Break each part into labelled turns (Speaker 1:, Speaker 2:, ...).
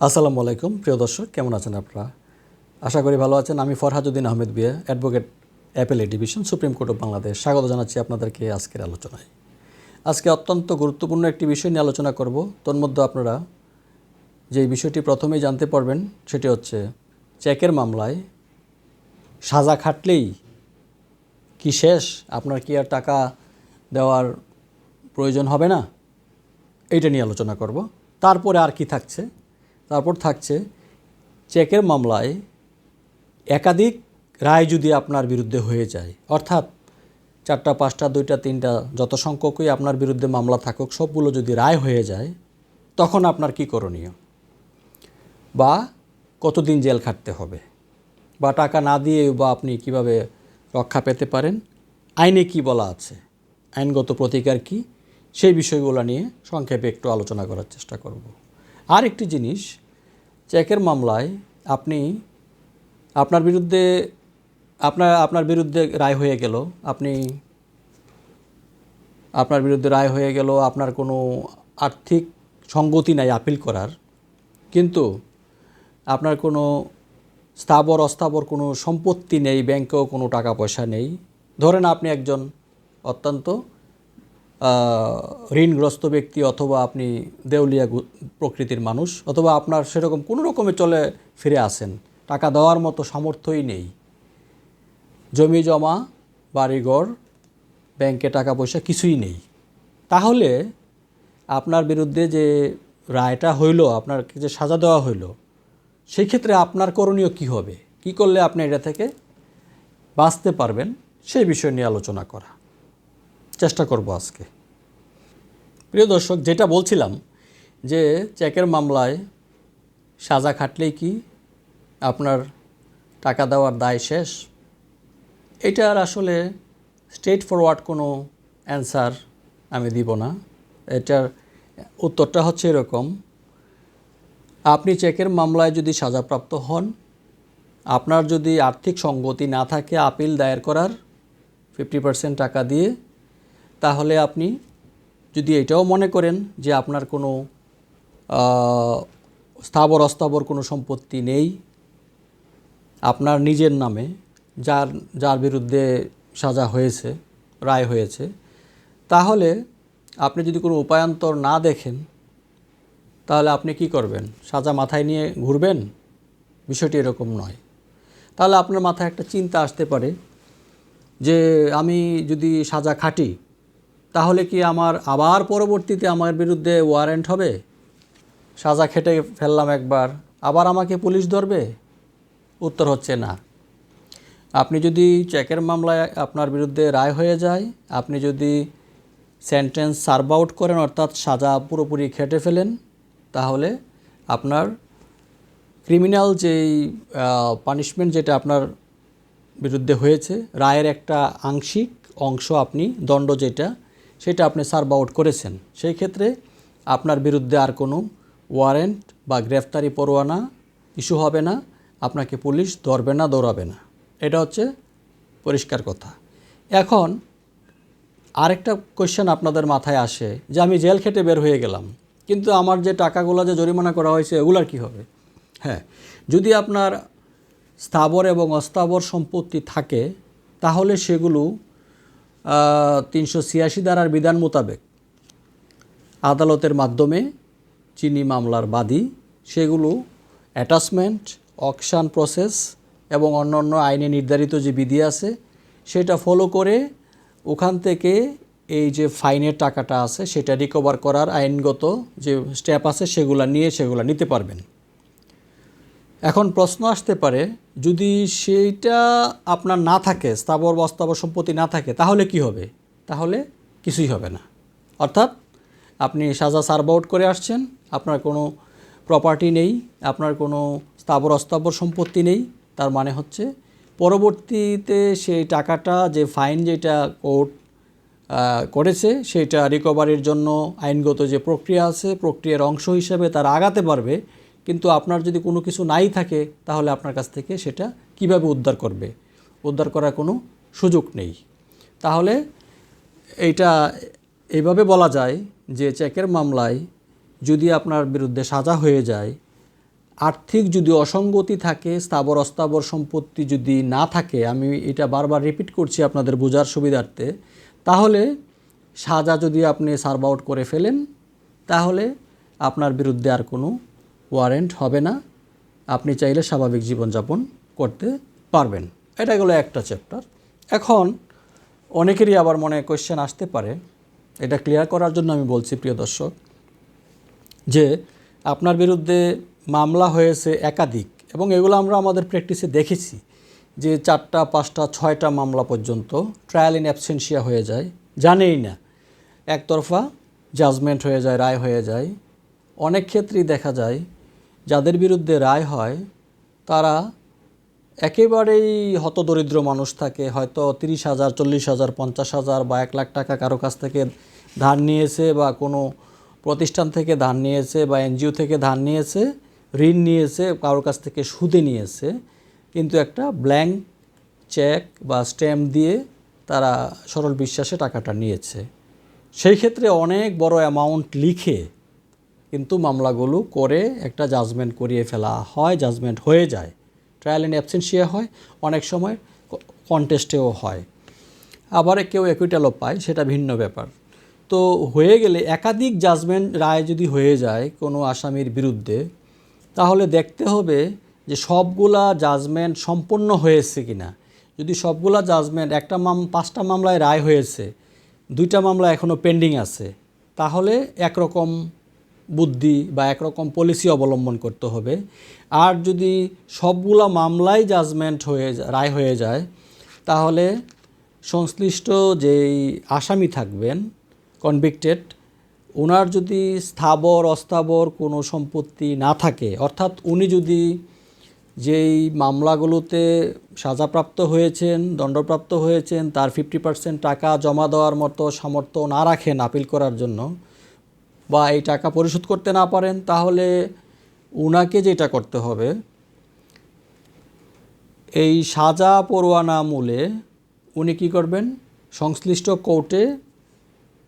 Speaker 1: আসসালামু আলাইকুম, প্রিয় দর্শক, কেমন আছেন আপনারা? আশা করি ভালো আছেন। আমি ফরহাজুদ্দিন আহমেদ বিয়া, advocate, appellate division, supreme court of Bangladesh. স্বাগত জানাচ্ছি আপনাদেরকে আজকের আলোচনায়। আজকে অত্যন্ত গুরুত্বপূর্ণ একটি বিষয় নিয়ে আলোচনা করব। তোর মধ্যে আপনারা যে বিষয়টি প্রথমেই জানতে পারবেন, সেটি হচ্ছে চেকের মামলায় সাজা খাটলেই কি শেষ? আপনার কি আর টাকা দেওয়ার প্রয়োজন হবে না? এইটা নিয়ে আলোচনা করব। তারপরে আর কি থাকছে? তারপর থাকছে চেকের মামলায় একাধিক রায় যদি আপনার বিরুদ্ধে হয়ে যায়, অর্থাৎ চারটা, পাঁচটা, দুইটা, তিনটা, যত সংখ্যকই আপনার বিরুদ্ধে মামলা থাকুক, সবগুলো যদি রায় হয়ে যায়, তখন আপনার কি করণীয়? বা কতদিন জেল খাটতে হবে? বা টাকা না দিয়ে বা আপনি কীভাবে রক্ষা পেতে পারেন? আইনে কি বলা আছে? আইনগত প্রতিকার কি? সেই বিষয়গুলো নিয়ে সংক্ষেপে একটু আলোচনা করার চেষ্টা করব। আর একটি জিনিস, চেকের মামলায় আপনি আপনার বিরুদ্ধে, আপনার আপনার বিরুদ্ধে রায় হয়ে গেল, আপনি আপনার বিরুদ্ধে রায় হয়ে গেল, আপনার কোনো আর্থিক সঙ্গতি নাই আপিল করার, কিন্তু আপনার কোনো স্থাবর, অস্থাবর কোনো সম্পত্তি নেই, ব্যাংকেও কোনো টাকা পয়সা নেই। ধরেন আপনি একজন অত্যন্ত ঋণগ্রস্ত ব্যক্তি অথবা আপনি দেউলিয়া প্রকৃতির মানুষ অথবা আপনার সেরকম কোনো রকমে চলে ফিরে আসেন। টাকা দেওয়ার মতো সামর্থ্যই নেই। জমি জমা বাড়িঘর ব্যাংকে টাকা পয়সা কিছুই নেই। তাহলে আপনার বিরুদ্ধে যে রায়টা হইল, আপনাকে যে সাজা দেওয়া হইল সেই ক্ষেত্রে আপনার করণীয় কি হবে? কি করলে আপনি এটা থেকে বাঁচতে পারবেন? সেই বিষয় নিয়ে আলোচনা করা। চেষ্টা করব আজকে। প্রিয় দর্শক, যেটা বলছিলাম যে চেকের মামলায় সাজা খাটলেই কি আপনার টাকা দেওয়ার দায় শেষ? এটার আসলে স্ট্রেট ফরওয়ার্ড কোনো অ্যান্সার আমি দিব না। এটার উত্তরটা হচ্ছে এরকম, আপনি চেকের মামলায় যদি সাজাপ্রাপ্ত হন, আপনার যদি আর্থিক সঙ্গতি না থাকে, আপিল দায়ের করার ফিফটি পার্সেন্ট টাকা দিয়ে তাহলে আপনি যদি এটাও মনে করেন যে আপনার কোনো স্থাবর অস্থাবর কোনো সম্পত্তি নেই, আপনার নিজের নামে যার যার বিরুদ্ধে সাজা হয়েছে, রায় হয়েছে, তাহলে আপনি যদি কোনো উপায়ান্তর না দেখেন, তাহলে আপনি কি করবেন? সাজা মাথায় নিয়ে ঘুরবেন? বিষয়টি এরকম নয়। তাহলে আপনার মাথায় একটা চিন্তা আসতে পারে যে আমি যদি সাজা খাটি তাহলে কি আমার আবার পরবর্তীতে আমার বিরুদ্ধে ওয়ারেন্ট হবে? সাজা খেটে ফেললাম একবার, আবার আমাকে পুলিশ ধরবে? উত্তর হচ্ছে না। আপনি যদি চেকের মামলায় আপনার বিরুদ্ধে রায় হয়ে যায়, আপনি যদি সেন্টেন্স সার্ভ আউট করেন, অর্থাৎ সাজা পুরোপুরি খেটে ফেলেন, তাহলে আপনার ক্রিমিনাল যেই পানিশমেন্ট যেটা আপনার বিরুদ্ধে হয়েছে, রায়ের একটা আংশিক অংশ আপনি, দণ্ড যেটা সেটা আপনি সার্ভ আউট করেছেন। সেই ক্ষেত্রে আপনার বিরুদ্ধে আর কোনো ওয়ারেন্ট বা গ্রেফতারি পরোয়ানা ইস্যু হবে না। আপনাকে পুলিশ ধরবে না, দৌড়াবে না। এটা হচ্ছে পরিষ্কার কথা। এখন আরেকটা কোয়েশ্চেন আপনাদের মাথায় আসে যে আমি জেল খেটে বের হয়ে গেলাম, কিন্তু আমার যে টাকাগুলো যে জরিমানা করা হয়েছে, এগুলার কি হবে? হ্যাঁ যদি আপনার স্থাবর এবং অস্থাবর সম্পত্তি থাকে, তাহলে সেগুলো তিনশো ছিয়াশি ধারার বিধান মোতাবেক আদালতের মাধ্যমে চিনি মামলার বাদী, সেগুলো অ্যাটাচমেন্ট, অকশান প্রসেস এবং অন্য অন্য আইনে নির্ধারিত যে বিধি আছে, সেটা ফলো করে ওখান থেকে এই যে ফাইনের টাকাটা আছে, সেটা রিকভার করার আইনগত যে স্টেপ আছে, সেগুলো নিয়ে সেগুলো নিতে পারবেন। এখন প্রশ্ন আসতে পারে, যদি সেইটা আপনার না থাকে, স্থাবর বা অস্থাবর সম্পত্তি না থাকে, তাহলে কি হবে? তাহলে কিছুই হবে না। অর্থাৎ আপনি সাজা সার্ভ আউট করে আসছেন, আপনার কোনো প্রপার্টি নেই, আপনার কোনো স্থাবর অস্থাবর সম্পত্তি নেই, তার মানে হচ্ছে পরবর্তীতে সেই টাকাটা যে ফাইন যেটা কোর্ট করেছে, সেটা রিকভারির জন্য আইনগত যে প্রক্রিয়া আছে, প্রক্রিয়ার অংশ হিসেবে তারা আগাতে পারবে কিন্তু আপনার যদি কোনো কিছু নাই থাকে, তাহলে আপনার কাছ থেকে সেটা কীভাবে উদ্ধার করবে? উদ্ধার করার কোনো সুযোগ নেই। তাহলে এইটা এইভাবে বলা যায় যে চেকের মামলায় যদি আপনার বিরুদ্ধে সাজা হয়ে যায়, আর্থিক যদি অসঙ্গতি থাকে, স্থাবর অস্থাবর সম্পত্তি যদি না থাকে, আমি এটা বারবার রিপিট করছি আপনাদের বোঝার সুবিধার্থে, তাহলে সাজা যদি আপনি সার্ভ আউট করে ফেলেন, তাহলে আপনার বিরুদ্ধে আর কোনো ওয়ারেন্ট হবে না। আপনি চাইলে স্বাভাবিক জীবনযাপন করতে পারবেন। এটা গেলো একটা চ্যাপ্টার এখন অনেকেরই আবার মনে কোয়েশ্চেন আসতে পারে। এটা ক্লিয়ার করার জন্য আমি বলছি, প্রিয় দর্শক, যে আপনার বিরুদ্ধে মামলা হয়েছে একাধিক এবং এগুলো আমরা আমাদের প্র্যাকটিসে দেখেছি যে চারটা, পাঁচটা, ছয়টা মামলা পর্যন্ত ট্রায়াল ইন অ্যাবসেন্সিয়া হয়ে যায়। জানেই না। একতরফা জাজমেন্ট হয়ে যায়, রায় হয়ে যায়। অনেক ক্ষেত্রেই দেখা যায় যাদের বিরুদ্ধে রায় হয়, তারা একেবারেই হতদরিদ্র মানুষ থাকে। হয়তো তিরিশ হাজার, চল্লিশ হাজার, পঞ্চাশ হাজার বা এক লাখ টাকা কারও কাছ থেকে ধার নিয়েছে বা কোনো প্রতিষ্ঠান থেকে ধার নিয়েছে বা এনজিও থেকে ধার নিয়েছে, ঋণ নিয়েছে কারোর কাছ থেকে সুদে নিয়েছে। কিন্তু একটা ব্ল্যাঙ্ক চেক বা স্ট্যাম্প দিয়ে তারা সরল বিশ্বাসে টাকাটা নিয়েছে। সেই ক্ষেত্রে অনেক বড় অ্যামাউন্ট লিখে কিন্তু মামলাগুলো করে একটা জাজমেন্ট করিয়ে ফেলা হয় জাজমেন্ট হয়ে যায়। ট্রায়াল অ্যান্ড অ্যাবসেন্সিয়া হয়, অনেক সময় কন্টেস্টেও হয়। আবার কেউ একুইটালও পায়, সেটা ভিন্ন ব্যাপার। তো হয়ে গেলে একাধিক জাজমেন্ট রায় যদি হয়ে যায় কোনো আসামির বিরুদ্ধে, তাহলে দেখতে হবে যে সবগুলা জাজমেন্ট সম্পন্ন হয়েছে কিনা। যদি সবগুলা জাজমেন্ট একটা মাম, পাঁচটা মামলায় রায় হয়েছে, দুইটা মামলা এখনও পেন্ডিং আছে, তাহলে একরকম বুদ্ধি বা একরকম পলিসি অবলম্বন করতে হবে। আর যদি সবগুলা মামলাই জাজমেন্ট হয়ে রায় হয়ে যায়, তাহলে সংশ্লিষ্ট যেই আসামি থাকবেন কনভিক্টেড ওনার যদি স্থাবর, অস্থাবর কোনো সম্পত্তি না থাকে, অর্থাৎ উনি যদি যেই মামলাগুলোতে সাজাপ্রাপ্ত হয়েছেন, দণ্ডপ্রাপ্ত হয়েছেন, তার ফিফটি পার্সেন্ট টাকা জমা দেওয়ার মতো সামর্থ্য না রাখেন আপিল করার জন্য বা এই টাকা পরিশোধ করতে না পারেন, তাহলে উনাকে যেটা করতে হবে, এই সাজা পরোয়ানা মূলে উনি কী করবেন? সংশ্লিষ্ট কোর্টে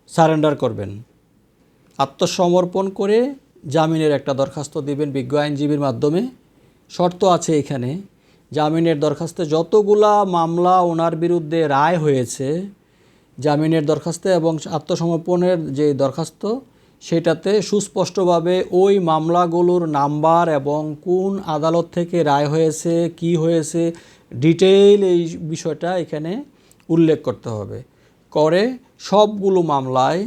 Speaker 1: সারেন্ডার করবেন। আত্মসমর্পণ করে জামিনের একটা দরখাস্ত দিবেন বিজ্ঞ আইনজীবীর মাধ্যমে। শর্ত আছে এখানে, জামিনের দরখাস্তে যতগুলা মামলা ওনার বিরুদ্ধে রায় হয়েছে, জামিনের দরখাস্তে এবং আত্মসমর্পণের যে দরখাস্ত সেটাতে সুস্পষ্টভাবে ওই মামলাগুলোর নাম্বার এবং কোন আদালত থেকে রায় হয়েছে, কি হয়েছে, ডিটেইল এই বিষয়টা এখানে উল্লেখ করতে হবে। করে সবগুলো মামলায়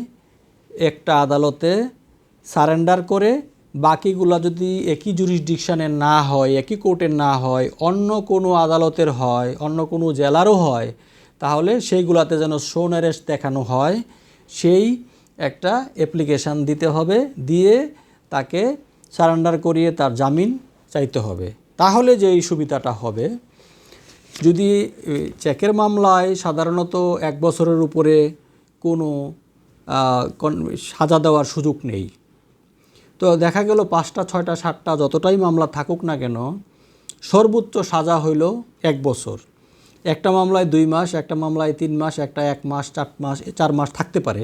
Speaker 1: একটা আদালতে সারেন্ডার করে, বাকিগুলা যদি একই জুরিসডিকশানের না হয়, একই কোর্টের না হয়, অন্য কোনো আদালতের হয়, অন্য কোনো জেলারও হয়, তাহলে সেইগুলাতে যেন অ্যারেস্ট দেখানো হয়, সেই একটা অ্যাপ্লিকেশান দিতে হবে, দিয়ে তাকে সারেন্ডার করিয়ে তার জামিন চাইতে হবে। তাহলে যে এই সুবিধাটা হবে, যদি চেকের মামলায় সাধারণত এক বছরের উপরে কোনো, সাজা দেওয়ার সুযোগ নেই। তো দেখা গেল পাঁচটা, ছয়টা, সাতটা যতটাই মামলা থাকুক না কেন, সর্বোচ্চ সাজা হইল এক বছর। একটা মামলায় দুই মাস, একটা মামলায় তিন মাস, একটা এক মাস, চার মাস চার মাস থাকতে পারে।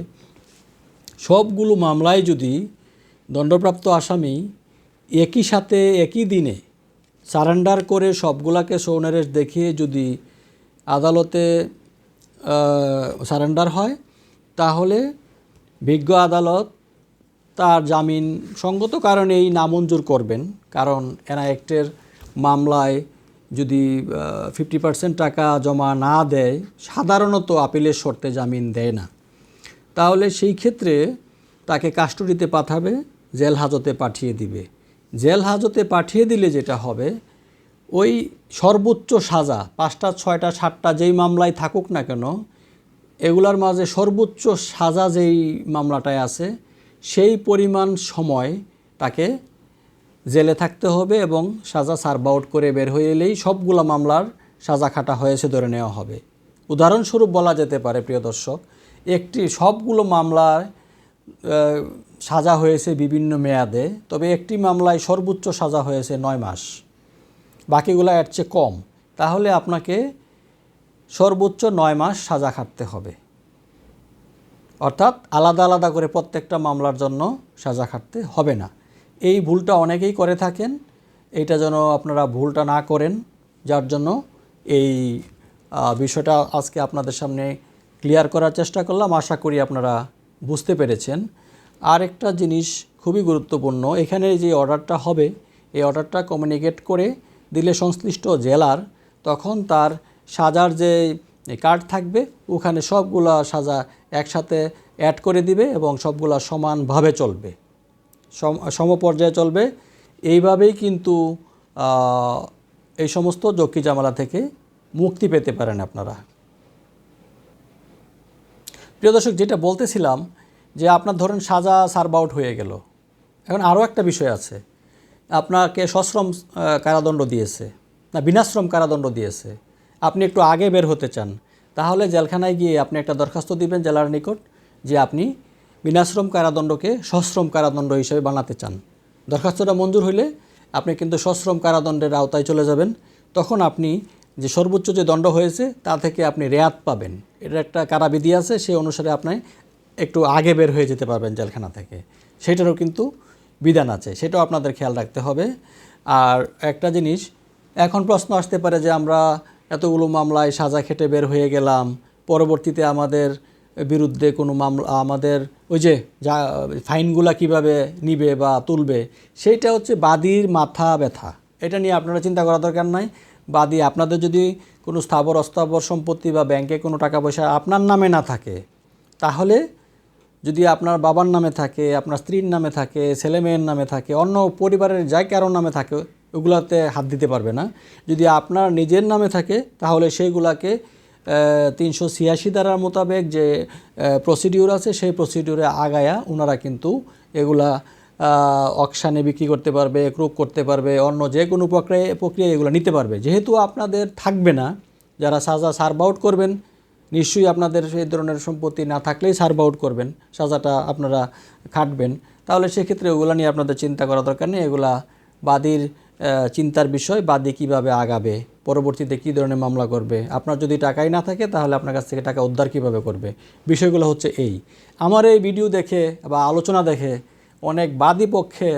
Speaker 1: সবগুলো মামলায় যদি দণ্ডপ্রাপ্ত আসামি একই সাথে একই দিনে সারেন্ডার করে সবগুলাকে সৌনারেশ দেখিয়ে যদি আদালতে সারেন্ডার হয়, তাহলে বিজ্ঞ আদালত তার জামিন সঙ্গত কারণেই নামঞ্জুর করবেন। কারণ এনা মামলায় যদি ফিফটি পার্সেন্ট টাকা জমা না দেয়, সাধারণত আপিলের শর্তে জামিন দেয় না। তাহলে সেই ক্ষেত্রে তাকে কাস্টডিতে পাঠাবে জেল হাজতে পাঠিয়ে দিবে। জেল হাজতে পাঠিয়ে দিলে যেটা হবে, ওই সর্বোচ্চ সাজা, পাঁচটা, ছয়টা, সাতটা যেই মামলায় থাকুক না কেন, এগুলার মাঝে সর্বোচ্চ সাজা যেই মামলাটায় আছে, সেই পরিমাণ সময় তাকে জেলে থাকতে হবে এবং সাজা সার্ভ আউট করে বের হয়ে এলেই সবগুলো মামলার সাজা খাটা হয়েছে ধরে নেওয়া হবে। উদাহরণস্বরূপ বলা যেতে পারে, প্রিয় দর্শক একটি, সবগুলো মামলায় সাজা হয়েছে বিভিন্ন মেয়াদে, তবে একটি মামলায় সর্বোচ্চ সাজা হয়েছে নয় মাস। বাকিগুলো এর চেয়ে কম। তাহলে আপনাকে সর্বোচ্চ নয় মাস সাজা খাটতে হবে। অর্থাৎ আলাদা আলাদা করে প্রত্যেকটা মামলার জন্য সাজা খাটতে হবে না। এই ভুলটা অনেকেই করে থাকেন। এটা যেন আপনারা ভুলটা না করেন, যার জন্য এই বিষয়টা আজকে আপনাদের সামনে ক্লিয়ার করার চেষ্টা করলাম, আশা করি আপনারা বুঝতে পেরেছেন। আরেকটা জিনিস খুবই গুরুত্বপূর্ণ, এখানে যে অর্ডারটা হবে, এই অর্ডারটা কমিউনিকেট করে দিলে সংশ্লিষ্ট জেলার তখন তার সাজার যে কার্ড থাকবে, ওখানে সবগুলা সাজা একসাথে অ্যাড করে দিবে এবং সবগুলা সমানভাবে চলবে। সম- সমপর্যায়ে চলবে। এইভাবেই কিন্তু এই সমস্ত জকি জামালা থেকে মুক্তি পেতে পারেন আপনারা। প্রিয় দর্শক, যেটা বলতেছিলাম যে আপনার ধরেন সাজা সার্ভ আউট হয়ে গেল। এখন আরও একটা বিষয় আছে। আপনাকে সশ্রম কারাদণ্ড দিয়েছে না, বিনাশ্রম কারাদণ্ড দিয়েছে। আপনি একটু আগে বের হতে চান, তাহলে জেলখানায় গিয়ে আপনি একটা দরখাস্ত দিবেন জেলার নিকট যে আপনি বিনাশ্রম কারাদণ্ডকে সশ্রম কারাদণ্ড হিসেবে বানাতে চান। দরখাস্তটা মঞ্জুর হইলে আপনি কিন্তু সশ্রম কারাদণ্ডের আওতায় চলে যাবেন। তখন আপনি যে সর্বোচ্চ যে দণ্ড হয়েছে, তা থেকে আপনি রেয়াত পাবেন। এটা একটা কারাবিধি আছে সেই অনুসারে আপনি একটু আগে বের হয়ে যেতে পারবেন জেলখানা থেকে। সেটারও কিন্তু বিধান আছে, সেটাও আপনাদের খেয়াল রাখতে হবে। আর একটা জিনিস, এখন প্রশ্ন আসতে পারে যে আমরা এতগুলো মামলায় সাজা খেটে বের হয়ে গেলাম, পরবর্তীতে আমাদের বিরুদ্ধে কোনো মামলা, আমাদের ওই যে যা, ফাইনগুলা কীভাবে নিবে বা তুলবে, সেইটা হচ্ছে বাদীর মাথা ব্যথা। এটা নিয়ে আপনারা চিন্তা করা দরকার নাই। বাদী আপনাদের যদি কোনো স্থাবর, অস্থাবর সম্পত্তি বা ব্যাংকে কোনো টাকা পয়সা আপনার নামে না থাকে, তাহলে যদি আপনার বাবার নামে থাকে, আপনার স্ত্রীর নামে থাকে, ছেলে মেয়ের নামে থাকে, অন্য পরিবারের যাই কারোর নামে থাকে, ওগুলাতে হাত দিতে পারবে না। যদি আপনার নিজের নামে থাকে, তাহলে সেইগুলাকে তিনশো ছিয়াশি ধারার মোতাবেক যে প্রসিডিউর আছে, সেই প্রসিডিউরে আগায়া ওনারা কিন্তু এগুলা অকশানে বিক্রি করতে পারবে ক্রুক করতে পারবে, অন্য যে কোনো প্রক্রিয়া প্রক্রিয়া এগুলো নিতে পারবে। যেহেতু আপনাদের থাকবে না, যারা সাজা সার্ভ আউট করবেন, নিশ্চয়ই আপনাদের সেই ধরনের সম্পত্তি না থাকলেই সার্ভ আউট করবেন, সাজাটা আপনারা খাটবেন। তাহলে সেক্ষেত্রে ওগুলো নিয়ে আপনাদের চিন্তা করা দরকার নেই, এগুলা বাদীর চিন্তার বিষয়, বাদী কীভাবে আগাবে, পরবর্তীতে কী ধরনের মামলা করবে, আপনার যদি টাকাই না থাকে, তাহলে আপনার কাছ থেকে টাকা উদ্ধার কীভাবে করবে? বিষয়গুলো হচ্ছে এই। আমার এই ভিডিও দেখে বা আলোচনা দেখে অনেক বাদী পক্ষে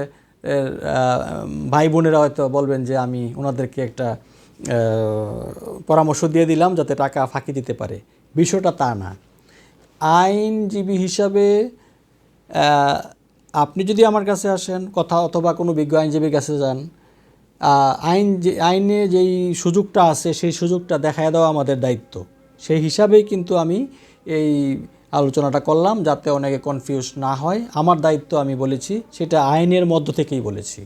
Speaker 1: ভাই বোনেরা হয়তো বলবেন যে আমি ওনাদেরকে একটা পরামর্শ দিয়ে দিলাম যাতে টাকা ফাঁকি দিতে পারে। বিষয়টা তা না। আইনজীবী হিসাবে আপনি যদি আমার কাছে আসেন, কথা অথবা কোনো বিজ্ঞ আইনজীবীর কাছে যান আইন যে, আইনে যেই সুযোগটা আছে, সেই সুযোগটা দেখায় দেওয়া আমাদের দায়িত্ব। সেই হিসাবেই কিন্তু আমি এই আলোচনাটা করলাম যাতে অনেকে কনফিউজ না হয়। আমার দায়িত্ব আমি বলেছি, সেটা আইনের মধ্য থেকেই বলেছি।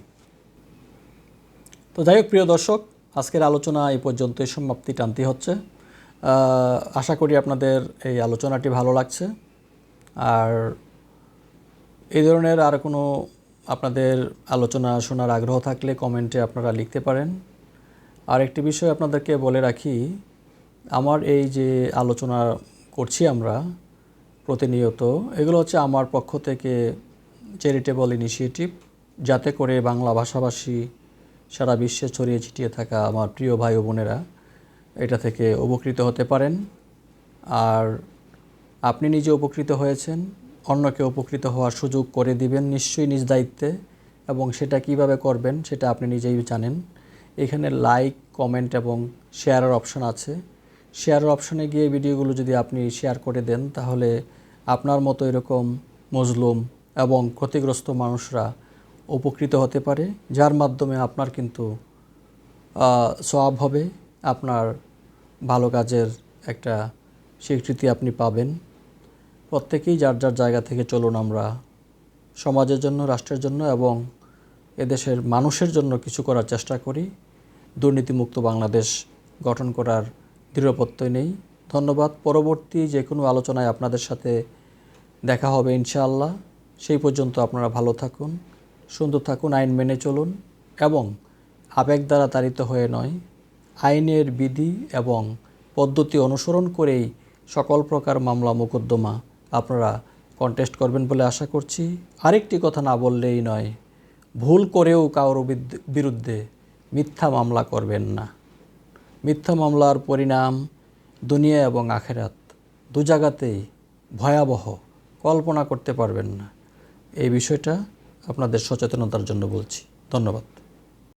Speaker 1: তো যাই হোক, প্রিয় দর্শক, আজকের আলোচনা এই পর্যন্তই। সমাপ্তি টানতে হচ্ছে। আশা করি আপনাদের এই আলোচনাটি ভালো লাগছে। আর এই ধরনের আর কোনো আপনাদের আলোচনা শোনার আগ্রহ থাকলে কমেন্টে আপনারা লিখতে পারেন। আর একটি বিষয় আপনাদেরকে বলে রাখি, আমার এই যে আলোচনা করছি আমরা প্রতিনিয়ত। এগুলো হচ্ছে আমার পক্ষ থেকে চ্যারিটেবল ইনিশিয়েটিভ যাতে করে বাংলা ভাষাভাষী সারা বিশ্বে ছড়িয়ে ছিটিয়ে থাকা আমার প্রিয় ভাই বোনেরা এটা থেকে উপকৃত হতে পারেন। আর আপনি নিজে উপকৃত হয়েছেন, অন্যকে উপকৃত হওয়ার সুযোগ করে দিবেন নিশ্চয়ই নিজ দায়িত্বে, এবং সেটা কীভাবে করবেন সেটা আপনি নিজেই জানেন। এখানে লাইক কমেন্ট এবং শেয়ারের অপশন আছে। শেয়ারের অপশনে গিয়ে ভিডিওগুলো যদি আপনি শেয়ার করে দেন, তাহলে আপনার মতো এরকম মজলুম এবং ক্ষতিগ্রস্ত মানুষরা উপকৃত হতে পারে, যার মাধ্যমে আপনার কিন্তু সব হবে, আপনার ভালো কাজের একটা স্বীকৃতি আপনি পাবেন। প্রত্যেকেই যার যার জায়গা থেকে চলুন আমরা সমাজের জন্য, রাষ্ট্রের জন্য এবং এদেশের মানুষের জন্য কিছু করার চেষ্টা করি। দুর্নীতিমুক্ত বাংলাদেশ গঠন করার দৃঢ়প্রত্যয় নেই। ধন্যবাদ। পরবর্তী যে কোনো আলোচনায় আপনাদের সাথে দেখা হবে ইনশাআল্লাহ। সেই পর্যন্ত আপনারা ভালো থাকুন, সুন্দর থাকুন, আইন মেনে চলুন এবং আবেগ দ্বারা তাড়িত হয়ে নয়। আইনের বিধি এবং পদ্ধতি অনুসরণ করেই সকল প্রকার মামলা মোকদ্দমা আপনারা কন্টেস্ট করবেন বলে আশা করছি। আরেকটি কথা না বললেই নয়, ভুল করেও কারোর বিরুদ্ধে মিথ্যা মামলা করবেন না। মিথ্যা মামলার পরিণাম দুনিয়া এবং আখেরাত দু জায়গাতেই ভয়াবহ কল্পনা করতে পারবেন না। এই বিষয়টা আপনাদের সচেতনতার জন্য বলছি। ধন্যবাদ।